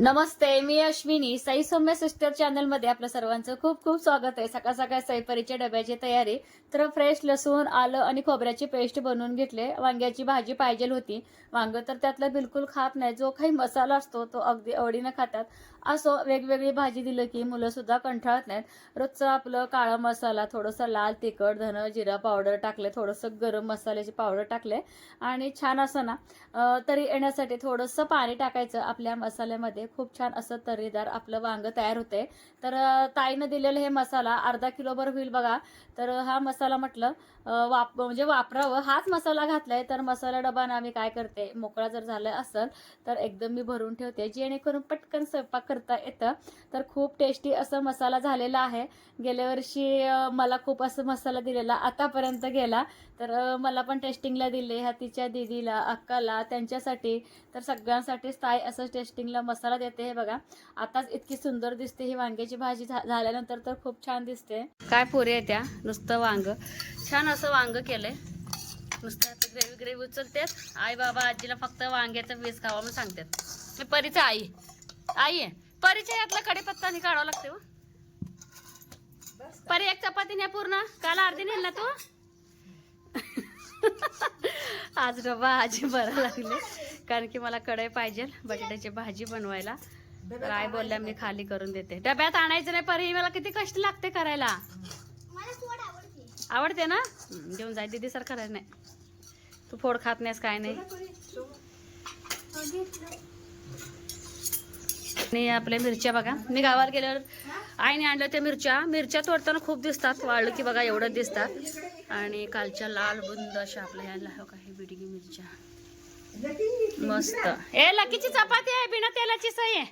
नमस्ते मी अश्विनी. साई सौम्य सिस्टर चॅनलमध्ये आपलं सर्वांचं खूप खूप स्वागत आहे. सकाळ सकाळ सैपरीच्या डब्याची तयारी. तर फ्रेश लसूण आलं आणि खोबऱ्याची पेस्ट बनवून घेतले. वांग्याची भाजी पाहिजे होती. वांग तर त्यातलं बिलकुल खात नाही. जो काही मसाला असतो तो अगदी आवडीनं खातात. असो वेगवेगळी भाजी दिलं की मुलं सुद्धा कंटाळत नाहीत. रोजचं आपलं काळा मसाला थोडंसं लाल तिखट धन जिरा पावडर टाकले थोडंसं गरम मसाल्याची पावडर टाकले आणि छान असं ना तरी येण्यासाठी थोडंसं पाणी टाकायचं. आपल्या मसाल्यामध्ये खूप छान असं तर्रीदार आपलं वांगं तयार होते तर ताईनं दिलेलं हे मसाला अर्धा किलोभर होईल बघा. तर हा मसाला म्हटलं वाप म्हणजे वापरावं. हाच मसाला घातलाय तर मसाला डबा ना मी काय करते मोकळा जर झाला असेल तर एकदम मी भरून ठेवते. जेणेकरून पटकन स्वयंपाक करता येतं. तर खूप टेस्टी असं मसाला झालेला आहे. गेल्या वर्षी मला खूप असं मसाला दिलेला आतापर्यंत गेला. तर मला पण टेस्टिंगला दिले ह्या तिच्या दीदीला अक्काला त्यांच्यासाठी. तर सगळ्यांसाठीच ताई असं टेस्टिंगला मसाला देते हे बघा. आताच इतकी सुंदर दिसते ही वांग्याची भाजी झा- झाल्यानंतर तर खूप छान दिसते. काय पुरे आहे त्या? नुसतं वांग. छान असं वांग केलंय. नुसतं आता ग्रेव्ही ग्रेव्ही उचलतेत. आई बाबा आजीला फक्त वांग्याचं वीज खावा म्हणून सांगतात. मी आई. आई आहे परीच्या यातला कढीपत्ता नाही काढावं लागते हो. परी एक चपाती नाही पूर्ण. काल अर्धी नेल ना तू? आज डबा आजी बरं लागले. कारण की मला कढई पाहिजे बटाट्याची भाजी बनवायला. तर आई बोलल्या मी खाली करून देते. डब्यात आणायचं नाही परी मला किती कष्ट लागते करायला. आवडते. ना? घेऊन जाय दीदी सर करायला नाही. तू फोड खात नाहीस काय नाही. आणि आपल्या मिरच्या बघा. मी गावाला गेल्यावर आईने आणल्या त्या मिरच्या. मिरच्या तोडताना खूप दिसतात. वाळलं की बघा एवढं दिसतात. आणि कालच्या लाल बुंद अशा आपल्या ह्याला हो काही बिडगी मिरच्या. मस्त. ए लकीची चपाती आहे बिना तेलाची सही आहे.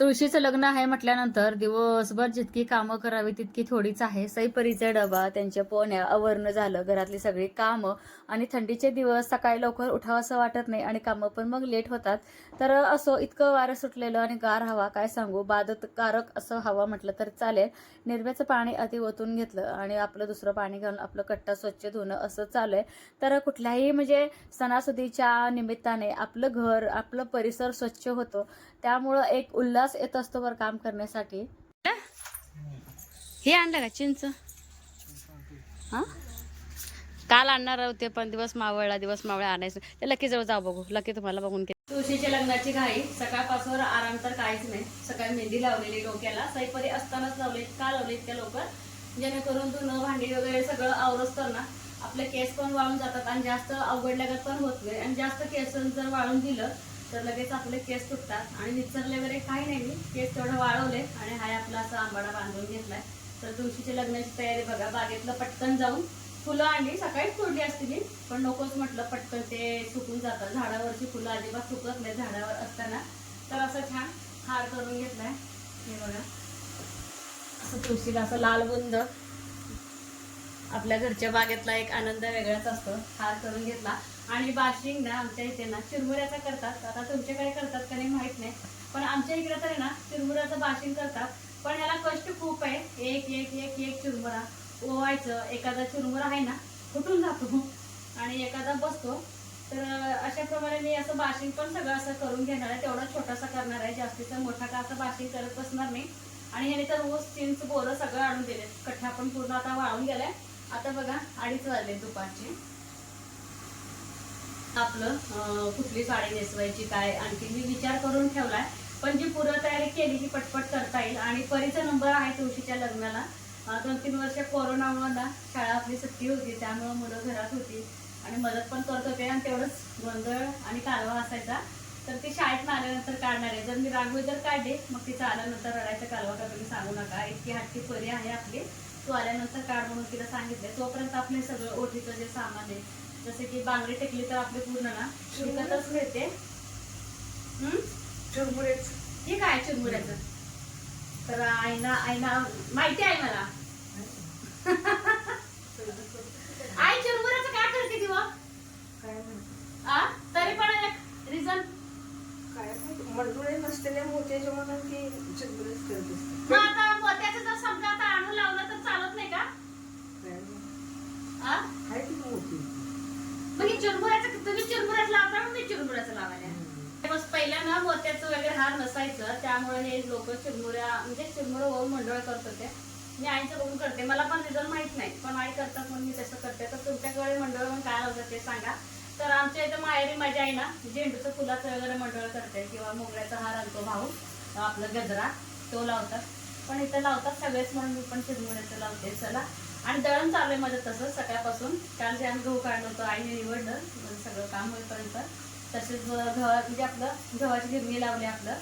तुळशीचं लग्न आहे म्हटल्यानंतर दिवसभर जितकी कामं करावी तितकी थोडीच आहे. सईपरीचा डबा त्यांच्या पोहण्या आवरणं झालं घरातली सगळी कामं आणि थंडीचे दिवस सकाळी लवकर उठावं असं वाटत नाही आणि कामं पण मग लेट होतात. तर असो इतकं वारं सुटलेलं आणि गार हवा काय सांगू? बाधतकारक असं हवा म्हटलं तर चालेल. निर्म्याचं पाणी अति ओतून घेतलं आणि आपलं दुसरं पाणी घालून आपलं कट्टा स्वच्छ धुणं असं चालू आहे तर कुठल्याही म्हणजे सणासुदीच्या निमित्ताने आपलं घर आपलं परिसर स्वच्छ होतो. त्यामुळं एक उल्हास येत असतो बरं काम करण्यासाठी. हे? आणलं का चिंच? हां? काल आणणार होते पण दिवस मावळला दिवस मावळा आणायचं. ते लकी जवळ जाऊ बघू. लकी तुम्हाला बघून घे तुळशीच्या लग्नाची घाई सकाळपासून आराम तर काहीच नाही. सकाळी मेहंदी लावलेली डोक्याला सैपरी असतानाच लावले का लावले इतक्या लवकर जेणेकरून तू न भांडी वगैरे सगळं आवरच तर ना आपले केस पण वाळून जातात आणि जास्त अवघडल्यागत पण होत नाही. आणि जास्त केस जर वाळून दिलं तर लगेच आपले केस तुटतात. आणि निचरले वगैरे काही नाही मी. केस थोडं वाळवले आणि हाय आपला असा आंबाडा बांधून घेतलाय. तर तुळशीच्या लग्नाची तयारी बघा. बागेतलं पटकन जाऊन फुलं आणली. सकाळीच तोडली असती मी पण नकोच म्हटलं पटकन ते सुकून जातात झाडावरची फुलं अजिबात सुकत नाही झाडावर असताना. तर असं छान हार करून घेतलाय. हे बघा. असं तुळशीला असं लाल बुंद. आपल्या घरच्या बागेतला एक आनंद वेगळाच असतो. हार करून घेतला. आणि बाशिंग ना आमच्या इथे ना चिरमुऱ्याचा करतात. आता तुमच्याकडे करतात का नाही माहीत नाही. पण आमच्या इकडे तर ना चिरमुऱ्याचं बाशिंग करतात. पण ह्याला कष्ट खूप आहे. एक एक एक एक चिरमुरा. ओवायचं एखादा चिरमुरा आहे ना फुटून जातो. आणि एखादा बसतो. तर अशा प्रमाणे मी असं बाशिंग पण सगळं असं करून घेणार आहे. तेवढा छोटासा करणार आहे. जास्तीचा मोठा का असं बाशिंग करत बसणार नाही. आणि ह्याने तर ऊस चिंच बोरं सगळं आणून दिले. कठ्ठा पण पूर्ण आता वाळून गेलाय. आता बघा अडीच वाजले दुपारचे. आपलं कुठली साडी नेसवायची काय आणखी मी विचार करून ठेवलाय. पण जी पूर्व तयारी केली ती पटपट करता येईल. आणि परीचा नंबर आहे तुळशीच्या लग्नाला. दोन तीन वर्ष कोरोनामुळे ना शाळा आपली सुट्टी होती त्यामुळे मुलं घरात होती. आणि मदत पण करत होते आणि तेवढंच गोंधळ आणि कालवा असायचा. तर ती शाळेत आल्यानंतर काढणार आहे. जर मी रांगोळी जर काढली मग तिचा आल्यानंतर रडायचा कालवा का तुम्ही सांगू नका. इतकी हटकी परी आहे आपली. तू आल्यानंतर काढ म्हणून तिला सांगितले तोपर्यंत आपले सगळं ओढीचं जे सामान आहे जसे की बांगडी टेकली तर आपली पूर्ण ना विकतच मिळते. हम्म? ठीक आहे चिरमुऱ्याचं? तर आईना आईना माहिती आहे मला आई चिरमुऱ्याचं काय करते ती मग आ तरी पण एक रिझन मंडुळे नसलेल्या मोत्याच्या म्हणून की चिरमुरेच करत असते मग आता मोत्याचं जर समजा आता आणून लावलं तर चालत नाही का आ आहे की मोठी मग हे चिरमुऱ्याचं तुम्ही चिरमुऱ्याचं लावता मग मी चिरमुऱ्याचं मोत्याचं वगैरे हार नसायचं त्यामुळे हे लोक चिरमुऱ्या म्हणजे चिरमुरं होऊन मंडळ करत होते मी आईचं बघून करते मला पण रिझल्ट माहीत नाही पण आई करतात म्हणून मी तसं करते तर तुमच्याकडे मंडळ म्हणून काय लावतं ते सांगा. तर आमच्या इथं माहेरी माझी आई ना झेंडूचं फुलाचं वगैरे मंडळ करते किंवा मोगऱ्याचा हार आणतो भाऊ आपला गजरा तो लावतात. पण इथं लावतात सगळेच म्हणून मी पण चिरमुऱ्याचं लावते चला. आणि दळण चालू आहे माझं तसं सकाळपासून. काल जे आम्ही गहू काढलं होतं आईने निवडलं म्हणजे सगळं काम होईपर्यंत. तसेच गव्हा म्हणजे आपलं गव्हाची गिरणी लावली आपलं.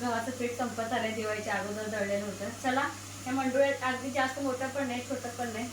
गव्हाचं पीठ संपत आलं दिवाळीच्या अगोदर दळलेलं होतं. चला हे मंडुळ्यात अगदी जास्त मोठं पण नाही छोटं पण नाही.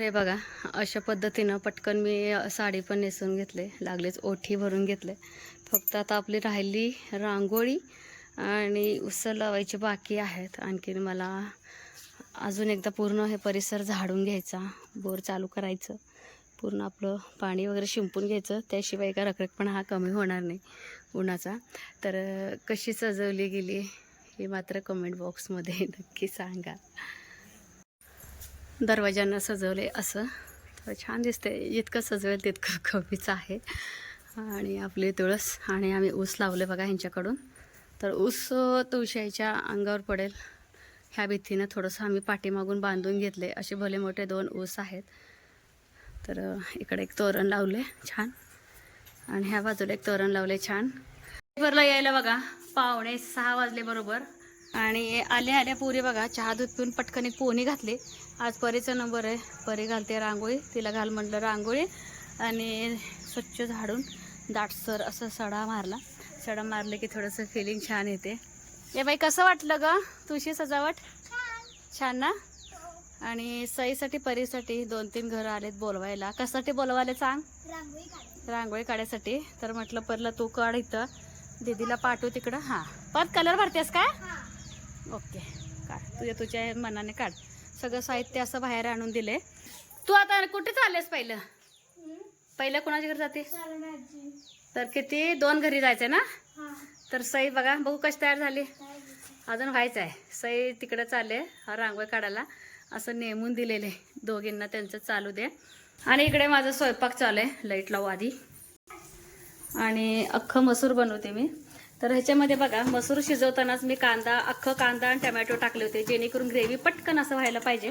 हे बघा अशा पद्धतीनं पटकन मी साडी पण नेसून घेतले लागलेच ओठी भरून घेतले. फक्त आता आपली राहिली रांगोळी आणि उसळ लावायची बाकी आहेत. आणखीन मला अजून एकदा पूर्ण हे परिसर झाडून घ्यायचा बोर चालू करायचं पूर्ण आपलं पाणी वगैरे शिंपून घ्यायचं. त्याशिवाय का रखरखपण हा कमी होणार नाही उन्हाचा. तर कशी सजवली गेली हे मात्र कमेंट बॉक्समध्ये नक्की सांगा. दरवाजांना सजवले असं. तर छान दिसते जितकं सजवेल तितकं कमीच आहे. आणि आपली तुळस आणि आम्ही ऊस लावले बघा ह्यांच्याकडून. तर ऊस अं, तुळशीच्या अंगावर पडेल. ह्या भीतीनं थोडंसं आम्ही पाठीमागून बांधून घेतले. असे भले मोठे दोन ऊस आहेत. तर इकडे एक तोरण लावले छान. आणि ह्या बाजूला एक तोरण लावले छान. पेपरला यायला बघा. पावणे सहा वाजले बरोबर. आणि आल्या आल्या पुरी बघा चहा दूध पिऊन पटकन एक पोहणी घातली. आज परीचा नंबर आहे. परी घालते रांगोळी तिला घाल म्हटलं रांगोळी. आणि स्वच्छ झाडून दाटसर असं सडा मारला. सडा मारले की थोडंसं फिलिंग छान येते. ए बाई कसं वाटलं ग? तुझी सजावट? छान ना? आणि सईसाठी परीसाठी दोन तीन घरं आलेत बोलवायला. कशासाठी बोलवायला सांग? रांगोळी काढायसाठी. तर म्हटलं परला तू काढ इथं. दीदीला पाठवू तिकडं. हां. परत कलर भरतेस काय? ओके. काढ. तुझ्या तुझ्या मनाने काढ. सगळं साहित्य असं बाहेर आणून दिले तू आता कुठे चाललेस पहिलं? पहिलं कोणाच्या घरी जाते? तर किती? दोन घरी जायचं ना? तर सई बघा बघू कशी तयार झाली. अजून व्हायचं आहे. सई तिकडे चालले हा रांगोळी काढायला. असं नेमून दिलेले दोघींना त्यांचं चालू दे. आणि इकडे माझा स्वयंपाक चालू आहे. लाइट लावू आधी. आणि अख्खं मसूर बनवते मी. तर ह्याच्यामध्ये बघा मसूर शिजवतानाच मी कांदा अख्खं कांदा आणि टमॅटो टाकले होते जेणेकरून ग्रेव्ही पटकन असं व्हायला पाहिजे.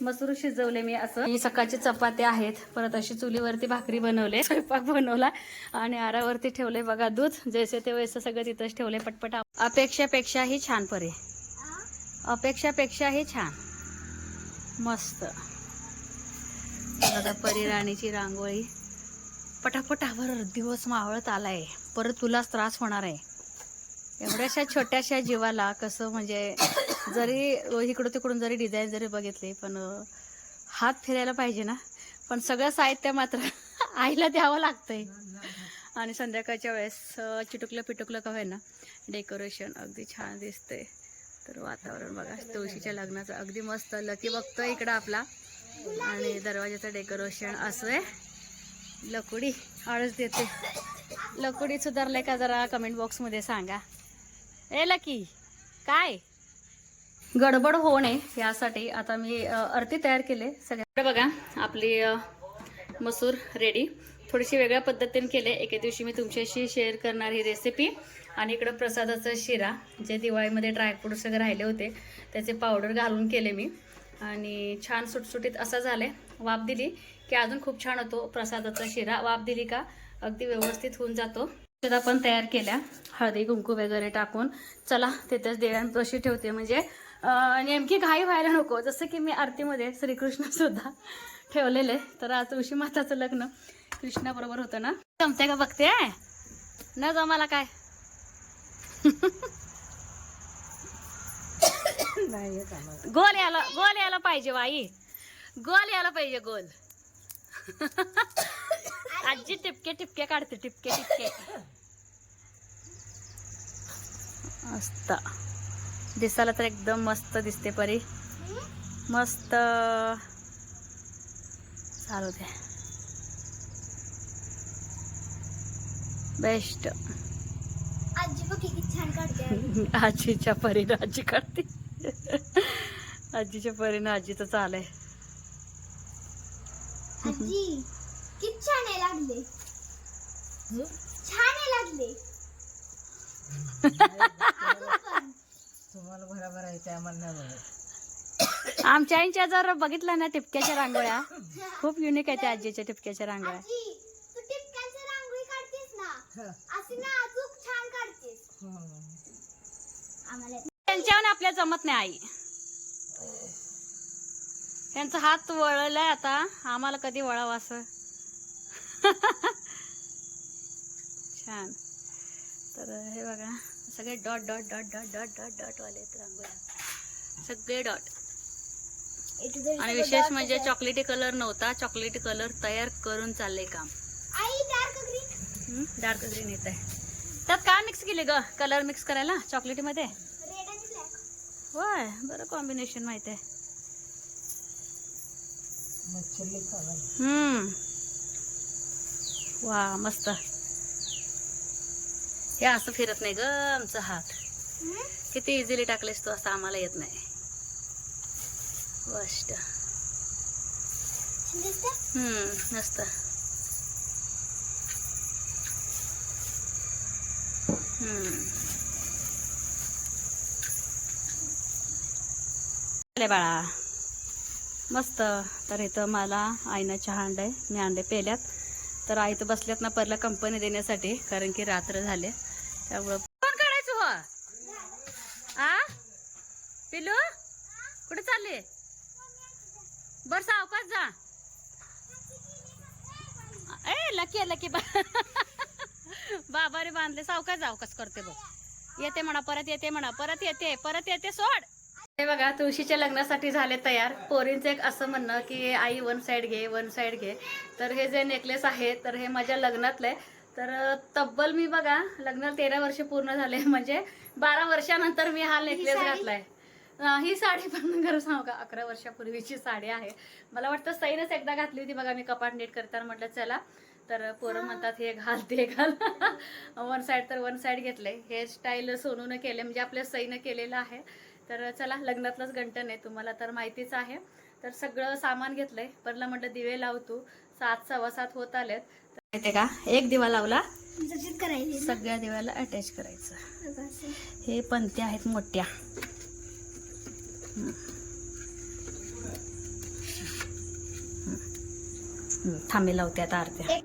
मसूर शिजवले मी असं. ही सकाळची चपात्या आहेत. परत अशी चुलीवरती भाकरी बनवले स्वयंपाक बनवला आणि आरावरती ठेवले बघा दूध. जैसे ते वैसे सगळं तिथंच ठेवले पटपट अपेक्षापेक्षाही छान परे. अपेक्षापेक्षाही छान. मस्त. बघा परी राणीची रांगोळी. पटापटावर दिवस मावळत आलाय. परत तुलाच त्रास होणार आहे. एवढ्याशा छोट्याशा जीवाला कसं म्हणजे जरी इकडं तिकडून जरी डिझाईन जरी बघितली पण हात फिरायला पाहिजे ना? पण सगळं साहित्य मात्र आईला द्यावं लागतंय. आणि संध्याकाळच्या वेळेस चिटुकलं पिटुकलं का ना डेकोरेशन अगदी छान दिसतंय. तर वातावरण बघा तुळशीच्या लग्नाचं अगदी मस्त लकी बघतो इकडं आपला. आणि दरवाजाचं डेकोरेशन असं आहे लकुडी आळस देते. लकुडी सुधारलंय का जरा कमेंट बॉक्समध्ये सांगा. ए लकी काय? गडबड होऊ नये यासाठी आता मी अ, अर्ती तयार केले सगळ्या बघा आपली मसूर रेडी थोडीशी वेगळ्या पद्धतीने केले एके दिवशी मी तुमच्याशी शेअर करणार ही रेसिपी आणि इकडं प्रसादाचा शिरा जे दिवाळीमध्ये ड्रायफ्रूट्स वगैरे राहिले होते त्याचे पावडर घालून केले मी. आणि छान सुटसुटीत असा झाले वाफ दिली की अजून खूप छान होतो प्रसादाचा शिरा. वाफ दिली का अगदी व्यवस्थित होऊन जातो. तर आपण तयार केल्या. हळदी कुंकू वगैरे टाकून. चला तिथेच देव्यान तशी ठेवते म्हणजे नेमकी घाई व्हायला नको. जसं की मी आरतीमध्ये श्रीकृष्ण सुद्धा ठेवलेले. तर आज तुळशी माताचं लग्न कृष्णाबरोबर होतं ना? जमते का बघते? न जमाला काय? गोल यायला गोल यायला पाहिजे बाई. गोल यायला पाहिजे गोल. आजी टिपके टिपके काढते टिपके टिपके. मस्त. दिसायला तर एकदम मस्त दिसते परी. मस्त. चालू दे. बेस्ट. आजीच्या परीनं आजी काढते. आजीच्या परीनं आजीचं चालय आजी किती छान आहे लागले छान आहे लागले तुम्हाला बरोबर आहे ते आम्हाला नाही बरोबर आमच्या आईच्या जर बघितलं ना टिपक्याच्या रांगोळ्या खूप युनिक आहे त्या आजीच्या टिपक्याच्या रांगोळ्या. आजी तू टिपक्यांची रांगोळी काढतेस ना? अशी ना अजून छान काढतेस. आम्हाला त्यांच्यावर आपल्या जमत नाही आई. त्यांचा हात वळलाय आता. आम्हाला कधी वळावं असं? छान. तर हे बघा सगळे dot dot dot dot dot dot dot वाले रांगोळ्या. सगळे डॉट. आणि विशेष म्हणजे. चॉकलेटी कलर नव्हता. चॉकलेटी कलर तयार करून चाललंय काम. आई डार्क ग्रीन डार्क ग्रीन येत आहे त्यात काय मिक्स केले ग? कलर मिक्स करायला आणि ब्लॅक होय बरं कॉम्बिनेशन माहीत आहे. हम्म. वा मस्त. हे असं फिरत नाही ग आमचा हात. किती इझिली टाकलेस तू असं आम्हाला येत नाही. दिसते हम्म मस्त बाळा मस्त. तर इथं मला आईनं चहा आणलाय मी अंडे पेल्यात. तर आई तर बसल्यात ना परला कंपनी देण्यासाठी कारण की रात्र झाले. त्यामुळं कोण काढायचं हो आ पिलू कुठे चालले बर सावकाश जा. ए लकी लकी. बा बाबारे बांधले. सावकाश सावकाश करते बघ. येते म्हणा परत येते म्हणा. परत येते परत येते सोड. हे बघा तुळशीच्या लग्नासाठी झाले तयार. पोरींचं एक असं म्हणणं की आई वन साईड घे वन साईड घे. तर हे जे नेकलेस आहे तर हे माझ्या लग्नातले तर तब्बल मी बघा लग्नाला तेरा वर्ष पूर्ण झाले. म्हणजे बारा वर्षानंतर मी हा नेकलेस? घातलाय. ही साडी पण खरं सांगू का अकरा वर्षापूर्वीची साडी आहे. मला वाटतं सईनच एकदा घातली होती बघा मी कपाट नीट करताना म्हटलं चला. तर पोरं म्हणतात हे घाल ते घाल. वन साईड तर वन साईड घेतले हे स्टाईल सोनूनं केले म्हणजे आपल्या सईनं केलेलं आहे. तर चला लग्नातलंच गंटन आहे तुम्हाला तर माहितीच आहे. तर सगळं सामान घेतलंय. परला म्हटलं दिवे लावतो सात सव्वा सात होत आलेत. तर माहितीये का एक दिवा लावला. सगळ्या दिव्याला अटॅच करायचं. हे पंत्या आहेत मोठ्या. थांबे लावते आता आरत्या.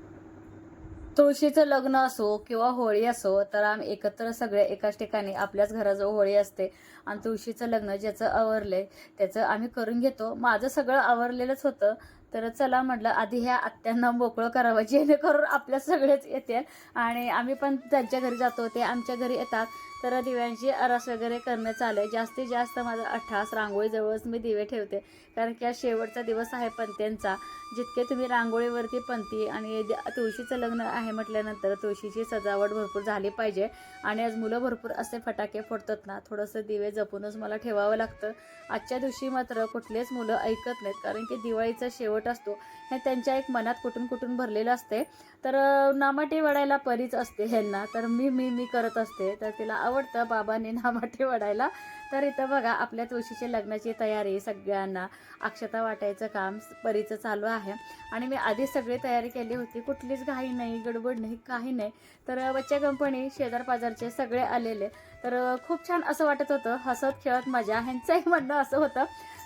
तुळशीचं लग्न असो किंवा होळी असो तर आम्ही एकत्र सगळे एकाच ठिकाणी आपल्याच घराजवळ होळी असते. आणि तुळशीचं लग्न ज्याचं आवरलंय त्याचं आम्ही करून घेतो. माझं सगळं आवरलेलंच होतं. तर चला म्हटलं आधी ह्या आत्यांना मोकळं करावं जेणेकरून आपल्या सगळेच येते आणि आम्ही पण त्यांच्या घरी जातो ते आमच्या घरी येतात. तर दिव्यांची आरास वगैरे करणं चालू आहे जास्तीत जास्त माझा अठ्ठास रांगोळीजवळच मी दिवे ठेवते. कारण की आज शेवटचा दिवस आहे पंत्यांचा जितके तुम्ही रांगोळीवरती पंती आणि तुळशीचं लग्न आहे म्हटल्यानंतर तुळशीची सजावट भरपूर झाली पाहिजे. आणि आज मुलं भरपूर असे फटाके फोडतात ना थोडंसं दिवे जपूनच मला ठेवावं लागतं. आजच्या दिवशी मात्र कुठलेच मुलं ऐकत नाहीत. कारण की दिवाळीचा शेवट असतो हे त्यांच्या एक मनात कुठून कुठून भरलेलं असते. तर अं, नामाटे वडायला परीच असते ह्यांना. तर मी मी मी करत असते. तर तिला आवडतं बाबाने नामाटे वडायला. तर इथं बघा आपल्या तुळशीच्या लग्नाची तयारी सगळ्यांना. अक्षता वाटायचं काम परीचं चालू आहे. आणि मी आधी सगळी तयारी केली होती. कुठलीच घाई नाही गडबड नाही काही नाही. तर बच्चा कंपनी शेजार पाजारचे सगळे आलेले. तर खूप छान असं वाटत होतं. हसत खेळत मजा. ह्यांचंही म्हणणं असं होतं.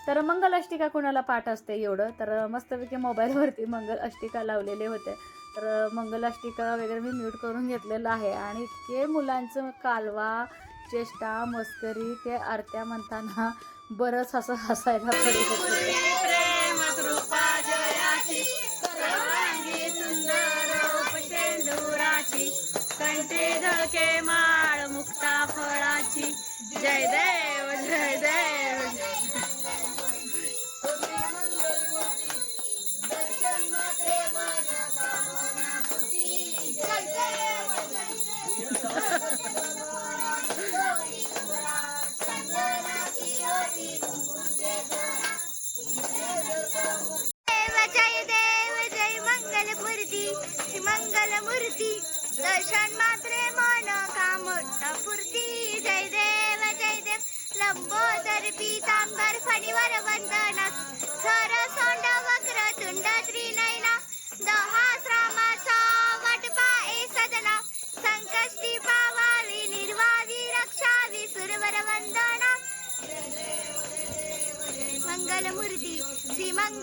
तर मंगल अष्टिका कुणाला पाठ असते एवढं? तर मस्तपैकी मोबाईलवरती मंगल अष्टिका लावलेले होते. तर मंगल अष्टिका वगैरे मी म्यूट करून घेतलेलं आहे. आणि इतके मुलांचं कालवा चेष्टा मस्करी ते आरत्या म्हणताना बरंच असं हसायला पडत होतं.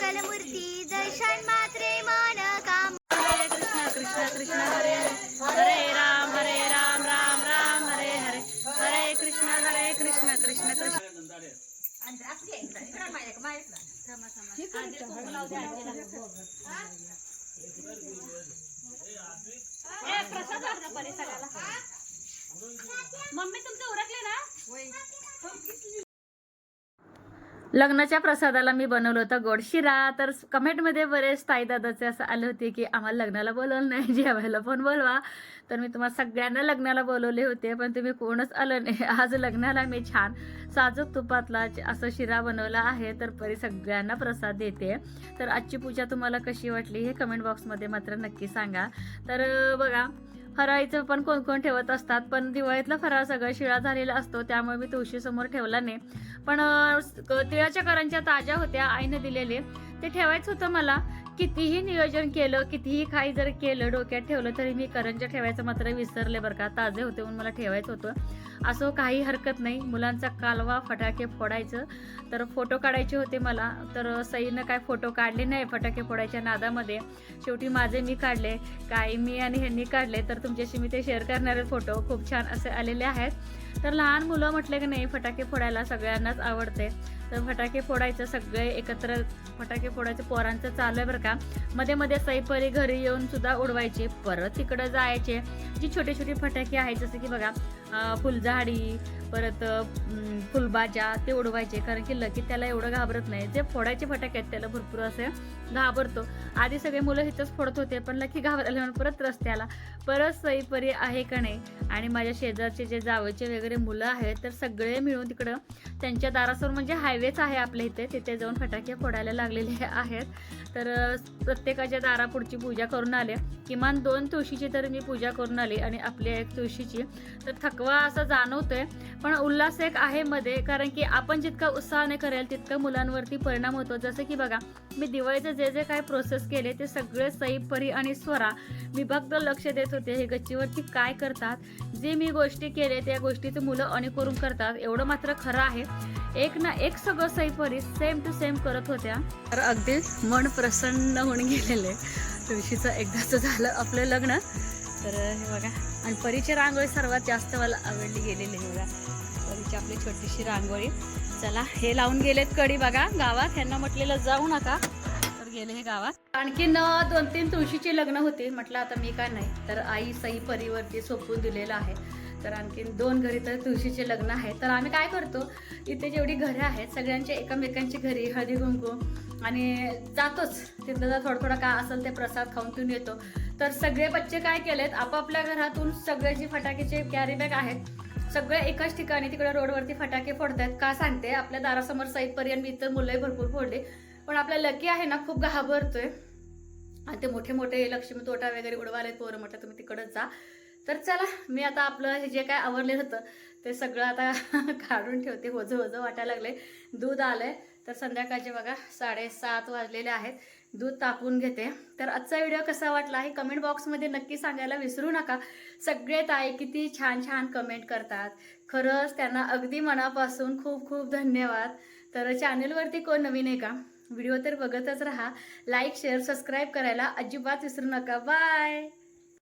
मंगलमूर्ती दर्शन मा लग्नाच्या प्रसादाला मी बनवलं होतं गोडशिरा तर कमेंटमध्ये बरेच ताई दादाचे असं आले होते की आम्हाला लग्नाला बोलवलं नाही जेवायला पण बोलवा. तर मी तुम्हाला सगळ्यांना लग्नाला बोलवले होते पण तुम्ही कोणच आलं नाही. आज लग्नाला मी छान साजूक तुपातला असं शिरा बनवला आहे तर परी सगळ्यांना प्रसाद देते. तर आजची पूजा तुम्हाला कशी वाटली हे कमेंट बॉक्समध्ये मात्र नक्की सांगा. तर बघा फराळीचं पण कोण कोण ठेवत असतात पण दिवाळीतला फराळ सगळं शिळा झालेला असतो त्यामुळे मी तुळशीसमोर ठेवला नाही. पण तिळाच्या करांच्या ताज्या होत्या आईनं दिलेले. ते ठेवायचं होतं मला. कितीही नियोजन केलं कितीही काही जर केलं डोक्यात ठेवलं तरी मी करंजा ठेवायचं मात्र विसरले बरं का. ताजे होते म्हणून मला ठेवायचं होतं. असं काही हरकत नाही. मुलांचा कालवा फटाके फोडायचं. तर फोटो काढायचे होते मला. तर सईनं काय फोटो काढले नाही फटाके फोडायच्या नादामध्ये. शेवटी माझे मी काढले. काही मी आणि ह्यांनी काढले. तर तुमच्याशी मी ते शेअर करणारे फोटो खूप छान असे आलेले आहेत. तर लहान मुलं म्हटले की नाही फटाके फोडायला सगळ्यांनाच आवडते. तर फटाके फोडायचं सगळे एकत्र फटाके फोडायचं पोरांचं चालू आहे बरं का. मध्ये मध्ये सईपरी घरी येऊन सुद्धा उडवायचे. परत तिकडं जायचे. जी छोटे छोटे फटाके आहेत जसं की बघा फुलझा गाडी परत फुलबाज्या ते उडवायचे. कारण की लकी त्याला एवढं घाबरत नाही. जे फोडायचे फटाके आहेत त्याला भरपूर असे घाबरतो. आधी सगळे मुलं इथंच फोडत होते पण लकी घाबरले म्हणून परत रस्त्याला. परत सईपरी आहे का नाही? आणि माझ्या शेजारचे जे जावचे वगैरे मुलं आहेत तर सगळे मिळून तिकडं त्यांच्या दारासमोर म्हणजे हायवेच आहे आपल्या इथे. तिथे जाऊन फटाके फोडायला लागलेले आहेत. तर प्रत्येकाच्या दारापुढची पूजा करून आले. किमान दोन तुळशीची तर मी पूजा करून आली आणि आपली एक तुळशीची. तर थकवा असा जाणवतोय पण उल्हास एक आहे मध्ये कारण की आपण जितका उत्साहाने करेल तितका मुलांवरती परिणाम होतो. जसं की बघा मी दिवाळीचं जे जे काय प्रोसेस केले ते सगळे सई परी आणि स्वरा विभक्त लक्ष देत होते. हे गच्चीवरती काय करतात? जे मी गोष्टी केले त्या गोष्टीचे मुलं अनुकरून करतात. एवढं मात्र खरं आहे. एक ना एक सगळं सई परी सेम टू सेम करत होत्या. तर अगदी मन प्रसन्न होऊन गेलेले. तुळशीचं एकदाचं झालं आपलं लग्न. तर हे बघा आणि परीची रांगोळी सर्वात जास्त मला आवडली गेलेली बघा. परीची आपली छोटीशी रांगोळी. चला हे लावून गेलेत कडी बघा गावात. ह्यांना म्हटलेलं जाऊ नका. तर गेले हे गावात. आणखीन दोन तीन तुळशीची लग्न होती. म्हटलं आता मी काय नाही. तर आई सई परीवरती सोपवून दिलेलं आहे. तर आणखीन दोन घरी तर तुळशीचे लग्न आहे तर आम्ही काय करतो इथे जेवढी घरं आहेत सगळ्यांच्या एकमेकांची घरी हळदी कुंकू आणि जातोच. तिथं जर थोडं थोडं काय असेल ते प्रसाद खाऊन पिऊन येतो. तर सगळे बच्चे काय केलेत आपापल्या घरातून सगळे जे फटाक्याचे कॅरी बॅग आहेत सगळे एकाच ठिकाणी तिकडे रोडवरती फटाके फोडतायत. का सांगते आपल्या दारासमोर साईडपर्यंत मी इतर मुलंही भरपूर फोडले. पण आपल्या लकी आहे ना खूप घाबरतोय. आणि ते मोठे मोठे लक्ष्मी तोटा वगैरे उडवाले पोरं म्हटलं तुम्ही तिकडंच जा. तर चला मी आता आपलं हे जे काय आवडलेलं होतं ते सगळं आता काढून ठेवते. वजं वजं वाटायला लागले दूध आलंय. तर संध्याकाळचे बघा साडेसात वाजलेले आहेत. दूध तापून घेते. तर आजचा व्हिडिओ कसा वाटला हे कमेंट बॉक्समध्ये नक्की सांगायला विसरू नका. सगळे ताई किती छान छान कमेंट करतात. खरंच त्यांना अगदी मनापासून खूप खूप धन्यवाद. तर चॅनलवरती कोण नवीन आहे का? व्हिडिओ तर बघतच राहा. लाईक शेअर सबस्क्राईब करायला अजिबात विसरू नका. बाय